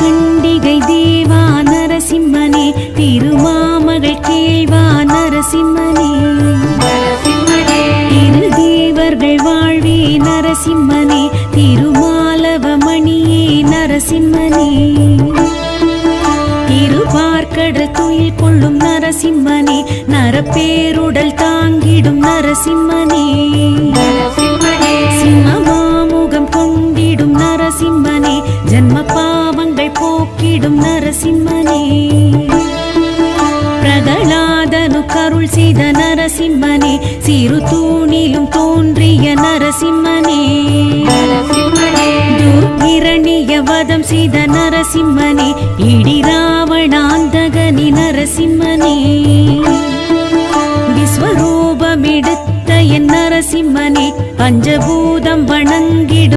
கண்டிகை தேவா நரசிம்மனே திருமாமகள் கேள்வா நரசிம்மனே. இரு தேவர்கள் வாழ்வே நரசிம்மனே திருமாலவமணியே நரசிம்மனே. திருபார்க்கடல் துயில் கொள்ளும் நரசிம்மனே நரப்பேருடல் தாங்கிடும் நரசிம்மனே. சிம்ம மாமுகம் கொண்டிடும் நரசிம்மனே ஜன்மப்பா நரசிம்மனே. பிரகலாதனு கருள் செய்த நரசிம்மனே சிறு தூணிலும் தோன்றிய நரசிம்மனே. துர்கிரணிய வதம் செய்த நரசிம்மனே இடி ராவணாந்தகனி நரசிம்மனே. விஸ்வரூபமெடுத்த என் நரசிம்மனே பஞ்சபூதம்